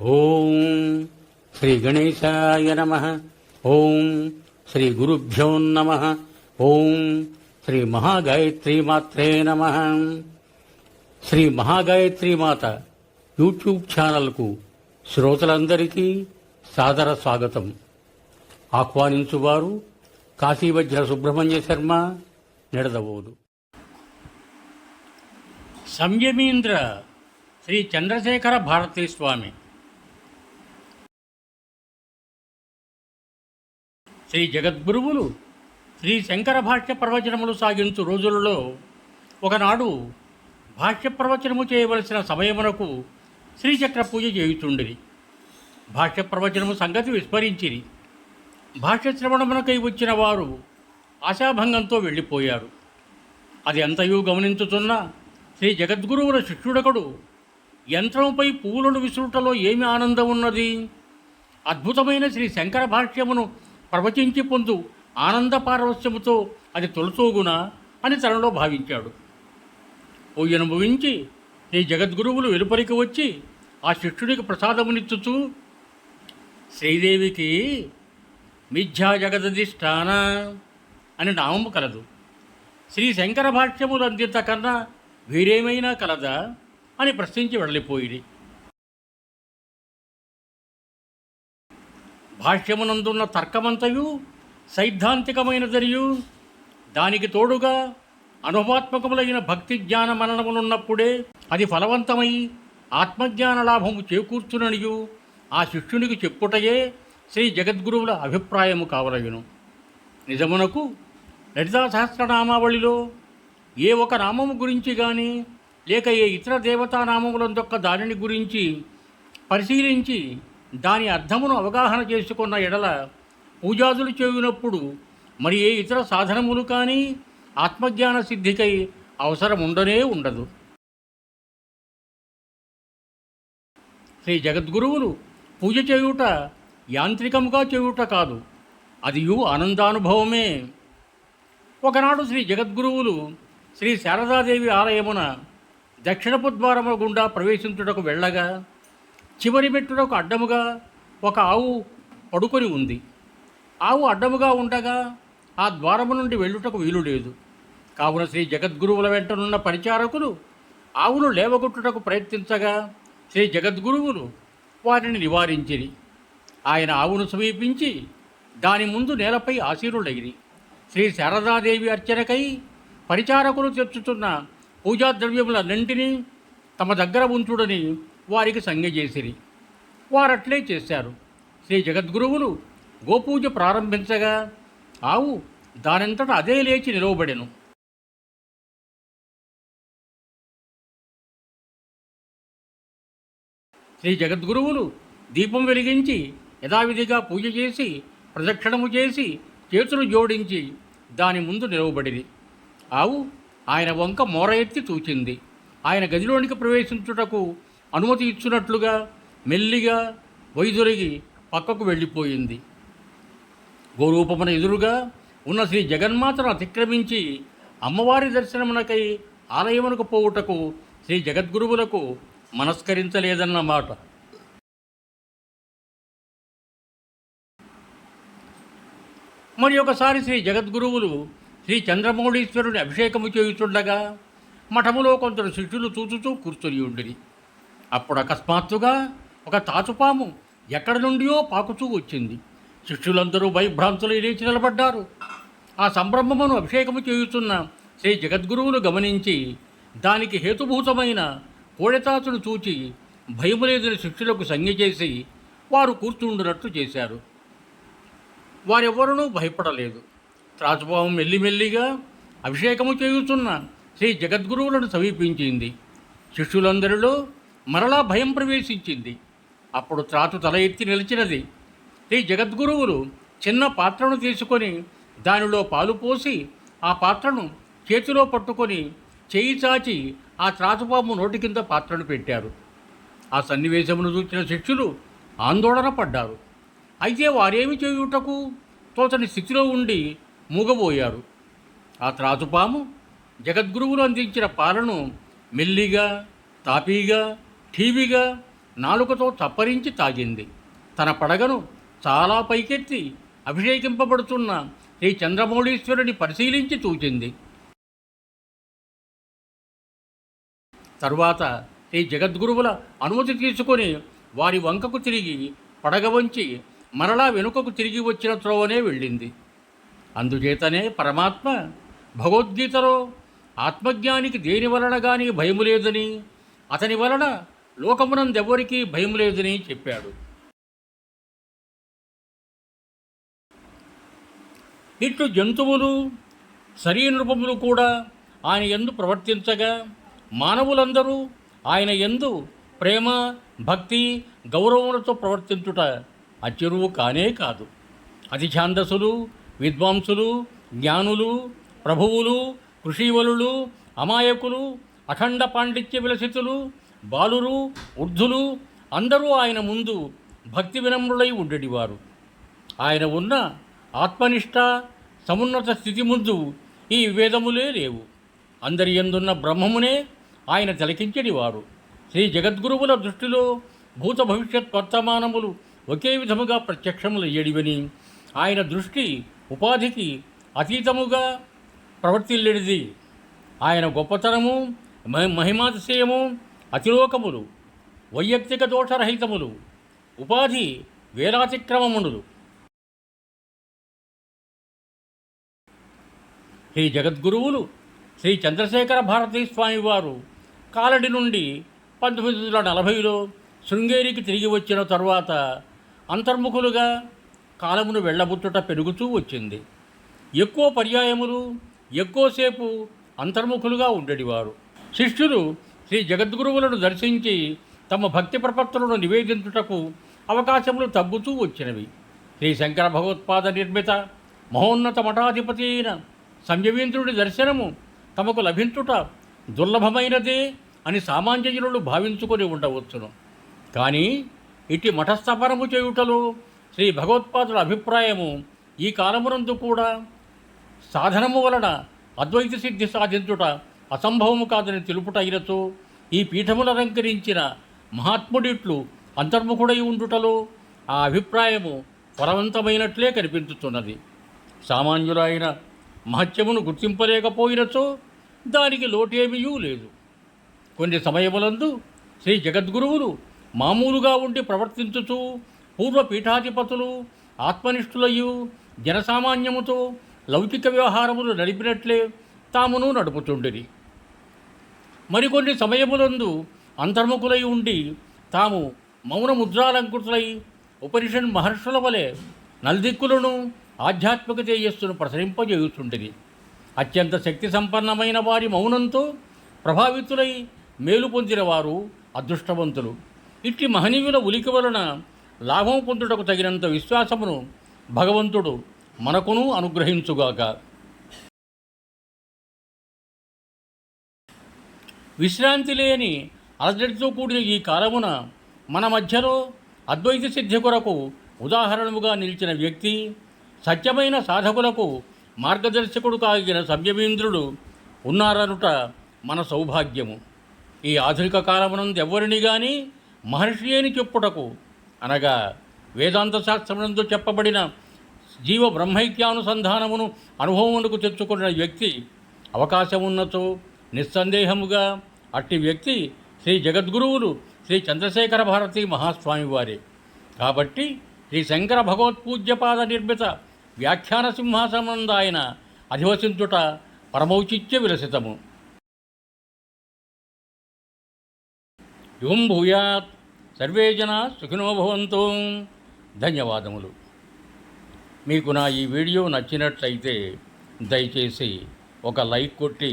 ఓం శ్రీ గణేశాయ నమ. ఓం శ్రీ గురుభ్యో నమ. ఓం శ్రీ మహాగాయత్రి మాత్రే నమ. శ్రీ మహాగాయత్రి మాత యూట్యూబ్ ఛానల్కు శ్రోతలందరికీ సాదర స్వాగతం. ఆహ్వానించువారు కాశీవజ్ర సుబ్రహ్మణ్య శర్మ నిడదవోదు. సంయమీంద్ర శ్రీ చంద్రశేఖర భారతీ స్వామి శ్రీ జగద్గురువులు శ్రీ శంకర భాష్య ప్రవచనములు సాగించు రోజులలో ఒకనాడు భాష్య ప్రవచనము చేయవలసిన సమయమునకు శ్రీచక్ర పూజ చేయుచుండిరి. భాష్య ప్రవచనము సంగతి విస్మరించిరి. భాష్య శ్రవణమునకై వచ్చిన వారు ఆశాభంగంతో వెళ్ళిపోయారు. అది ఎంతయూ గమనించుతున్న శ్రీ జగద్గురువుల శిష్యుడకుడు యంత్రముపై పువ్వులను విసురుటలో ఏమి ఆనందం ఉన్నది అద్భుతమైన శ్రీ శంకర భాష్యమును ప్రవచించి పొందు ఆనంద పారవస్యముతో అది తొలతోగున అని తనలో భావించాడు. పూజను ముగించి శ్రీ జగద్గురువులు వెలుపరికి వచ్చి ఆ శిష్యుడికి ప్రసాదమునిచ్చుచూ శ్రీదేవికి మిథ్యా జగదధిష్టాన అని నామము కలదు. శ్రీ శంకర భాష్యములు అందిత కన్నా వీరేమైనా కలదా అని ప్రశ్నించి వెళ్ళిపోయింది భాష్యమునందున్న తర్కమంతయు సైద్ధాంతికమైనదరియు దానికి తోడుగా అనుభవాత్మకములైన భక్తి జ్ఞాన మననములున్నప్పుడే అది ఫలవంతమై ఆత్మజ్ఞాన లాభము చేకూర్చుననియు. ఆ శిష్యునికి చెప్పుటయే శ్రీ జగద్గురువుల అభిప్రాయము కావలయును. నిజమునకు లలితా సహస్రనామావళిలో ఏ ఒక నామము గురించి కానీ లేక ఏ ఇతర దేవతానామములందొక్క దానిని గురించి పరిశీలించి దాని అర్థమును అవగాహన చేసుకున్న ఎడల పూజాదులు చేయునప్పుడు మరి ఏ ఇతర సాధనములు కానీ ఆత్మజ్ఞాన సిద్ధికై అవసరం ఉండనే ఉండదు. శ్రీ జగద్గురువులు పూజ చేయుట యాంత్రికముగా చేయుట కాదు అదియు ఆనందానుభవమే. ఒకనాడు శ్రీ జగద్గురువులు శ్రీ శారదాదేవి ఆలయమున దక్షిణపు ద్వారము గుండా ప్రవేశించుటకు వెళ్ళగా చివరి మెట్టునకు అడ్డముగా ఒక ఆవు పడుకొని ఉంది. ఆవు అడ్డముగా ఉండగా ఆ ద్వారము నుండి వెళ్ళుటకు వీలు లేదు. కావున శ్రీ జగద్గురువుల వెంటనున్న పరిచారకులు ఆవును లేవగొట్టుటకు ప్రయత్నించగా శ్రీ జగద్గురువులు వారిని నివారించిరి. ఆయన ఆవును సమీపించి దాని ముందు నేలపై ఆశీనులగిరి శ్రీ శారదాదేవి అర్చనకై పరిచారకులు తెచ్చుతున్న పూజా ద్రవ్యములన్నింటినీ తమ దగ్గర ఉంచుడని వారికి సంజ్ఞ చేసిరి. వారట్లే చేశారు. శ్రీ జగద్గురువులు గోపూజ ప్రారంభించగా ఆవు దానంతట అదే లేచి నిలవబడెను. శ్రీ జగద్గురువులు దీపం వెలిగించి యథావిధిగా పూజ చేసి ప్రదక్షిణము చేసి చేతులు జోడించి దాని ముందు నిలవబడిరి. ఆవు ఆయన వంక మోర ఎత్తి చూచింది. ఆయన గదిలోనికి ప్రవేశించుటకు అనుమతి ఇచ్చినట్లుగా మెల్లిగా వైదొరిగి పక్కకు వెళ్ళిపోయింది. గోరూపమున ఎదురుగా ఉన్న శ్రీ జగన్మాతను అతిక్రమించి అమ్మవారి దర్శనమునకై ఆలయమునకు పోవుటకు శ్రీ జగద్గురువులకు మనస్కరించలేదన్నమాట మరి ఒకసారి శ్రీ జగద్గురువులు శ్రీ చంద్రమౌళీశ్వరుని అభిషేకము చేయుచుండగా మఠములో కొందరు శిష్యులు చూచుతూ కూర్చొని ఉండిరి. అప్పుడు అకస్మాత్తుగా ఒక తాచుపాము ఎక్కడి నుండియో పాకుచూ వచ్చింది. శిష్యులందరూ భయభ్రాంతులు లేచి నిలబడ్డారు. ఆ సంభ్రమమును అభిషేకము చేయుచున్న శ్రీ జగద్గురువును గమనించి దానికి హేతుభూతమైన కోడెతాచును చూచి భయము లేదని శిష్యులకు సంజ్ఞ చేసి వారు కూర్చుండునట్లు చేశారు. వారెవరూ భయపడలేదు. త్రాచుపాము మెల్లిమెల్లిగా అభిషేకము చేయుచున్న శ్రీ జగద్గురువులను సమీపించింది. శిష్యులందరిలో మరలా భయం ప్రవేశించింది. అప్పుడు త్రాతు తల ఎత్తి నిలిచినది. ఈ జగద్గురువులు చిన్న పాత్రను తీసుకొని దానిలో పాలు పోసి ఆ పాత్రను చేతిలో పట్టుకొని చేయి చాచి ఆ త్రాచుపాము నోటి కింద పాత్రను పెట్టారు. ఆ సన్నివేశమును చూచిన శిష్యులు ఆందోళన పడ్డారు. అయితే వారేమి చేయుటకు? తోచని స్థితిలో ఉండి మూగబోయారు. ఆ త్రాచుపాము జగద్గురువులు అందించిన పాలను మెల్లిగా తాపీగా ఠీవిగా నాలుకతో చప్పరించి తాగింది. తన పడగను చాలా పైకెత్తి అభిషేకింపబడుతున్న శ్రీ చంద్రమౌళీశ్వరుని పరిశీలించి చూచింది. తరువాత శ్రీ జగద్గురువుల అనుమతి తీసుకొని వారి వంకకు తిరిగి పడగ వంచి మరలా వెనుకకు తిరిగి వచ్చిన త్రోవనే వెళ్ళింది. అందుచేతనే పరమాత్మ భగవద్గీతలో ఆత్మజ్ఞానికి దేని వలన కానీ భయము లేదని అతని వలన లోకమునందెవరికీ భయం లేదని చెప్పాడు. ఇట్లు జంతువులు శరీరూపములు కూడా ఆయన ఎందు ప్రవర్తించగా మానవులందరూ ఆయన ఎందు ప్రేమ భక్తి గౌరవములతో ప్రవర్తించుట అచ్చెరువు కానే కాదు. అతి ఛాందసులు విద్వాంసులు జ్ఞానులు ప్రభువులు కృషివలులు అమాయకులు అఖండ పాండిత్య విలసితులు బాలురు వృద్ధులు అందరూ ఆయన ముందు భక్తి వినమ్రులై ఉండేటివారు. ఆయన ఉన్న ఆత్మనిష్ట సమున్నత స్థితి ముందు ఈ వేదములే లేవు. అందరి ఎందున్న బ్రహ్మమునే ఆయన తిలకించేటివారు. శ్రీ జగద్గురువుల దృష్టిలో భూత భవిష్యత్ వర్తమానములు ఒకే విధముగా ప్రత్యక్షములు అయ్యడివని ఆయన దృష్టి ఉపాధికి అతీతముగా ప్రవర్తిల్లెడిది ఆయన గొప్పతనము మహి- మహిమాతిశయము అతిలోకములు వైయక్తిక దోషరహితములు ఉపాధి వేలాతిక్రమమునులు శ్రీ జగద్గురువులు శ్రీ చంద్రశేఖర భారతీ స్వామివారు కాలడి నుండి పంతొమ్మిది వందల నలభైలో శృంగేరికి తిరిగి వచ్చిన తరువాత అంతర్ముఖులుగా కాలమును వెళ్ళబుట్టుట పెరుగుతూ వచ్చింది. ఎక్కువ పర్యాయములు ఎక్కువసేపు అంతర్ముఖులుగా ఉండేటివారు. శిష్యులు శ్రీ జగద్గురువులను దర్శించి తమ భక్తి ప్రపత్తులను నివేదించుటకు అవకాశములు తగ్గుతూ వచ్చినవి. శ్రీ శంకర భగవత్పాద నిర్మిత మహోన్నత మఠాధిపతి అయిన సంయవీంద్రుడి దర్శనము తమకు లభించుట దుర్లభమైనదే అని సామాన్యజనులు భావించుకొని ఉండవచ్చును. కానీ ఇటు మఠస్థాపనము చేయుటలో శ్రీ భగవత్పాదుల అభిప్రాయము ఈ కాలమునందు కూడా సాధనము వలన అద్వైత సిద్ధి సాధించుట అసంభవము కాదని తెలుపుట అయినచో ఈ పీఠములు అలంకరించిన మహాత్ముడిట్లు అంతర్ముఖుడై ఉండుటలో ఆ అభిప్రాయము ఫలవంతమైనట్లే కనిపించుతున్నది. సామాన్యులైన మహత్యమును గుర్తింపలేకపోయినచో దానికి లోటేమీయూ లేదు. కొన్ని సమయములందు శ్రీ జగద్గురువులు మామూలుగా ఉండి ప్రవర్తించుతూ పూర్వ పీఠాధిపతులు ఆత్మనిష్ఠులయ్యు జనసామాన్యముతో లౌకిక వ్యవహారములు నడిపినట్లే తామును నడుపుతుండిరి మరికొన్ని సమయములందు అంతర్ముఖులై ఉండి తాము మౌన ముద్రాలంకృతులై ఉపనిషన్ మహర్షుల వలె నల్దిక్కులను ఆధ్యాత్మిక తేజస్సును ప్రసరింపజేయుచుండిరి. అత్యంత శక్తి సంపన్నమైన వారి మౌనంతో ప్రభావితులై మేలు పొందిన వారు అదృష్టవంతులు. ఇట్టి మహనీయుల ఉలికి వలన లాభం పొందుటకు తగినంత విశ్వాసమును భగవంతుడు మనకును అనుగ్రహించుగాక. విశ్రాంతి లేని అలజడితో కూడిన ఈ కాలమున మన మధ్యలో అద్వైత సిద్ధి కొరకు ఉదాహరణముగా నిలిచిన వ్యక్తి సత్యమైన సాధకులకు మార్గదర్శకుడు కాగిన సంయమేంద్రుడు ఉన్నారనుట మన సౌభాగ్యము. ఈ ఆధునిక కాలమునందు ఎవరిని గాని మహర్షి అని చెప్పుటకు అనగా వేదాంత శాస్త్రమునందు చెప్పబడిన జీవ బ్రహ్మైక్యానుసంధానమును అనుభవమునకు తెచ్చుకున్న వ్యక్తి అవకాశం ఉన్నచో నిస్సందేహముగా అట్టి వ్యక్తి శ్రీ జగద్గురువులు శ్రీ చంద్రశేఖర భారతి మహాస్వామి వారే కాబట్టి శ్రీ శంకర భగవత్పూజ్యపాద నిర్మిత వ్యాఖ్యాన సింహాసనంద ఆయన అధివసించుట పరమౌచిత్య విలసితము యుగం భూయాత్. సర్వే జనా సుఖినోభవంతు ధన్యవాదములు. మీకు నా ఈ వీడియో నచ్చినట్లయితే దయచేసి ఒక లైక్ కొట్టి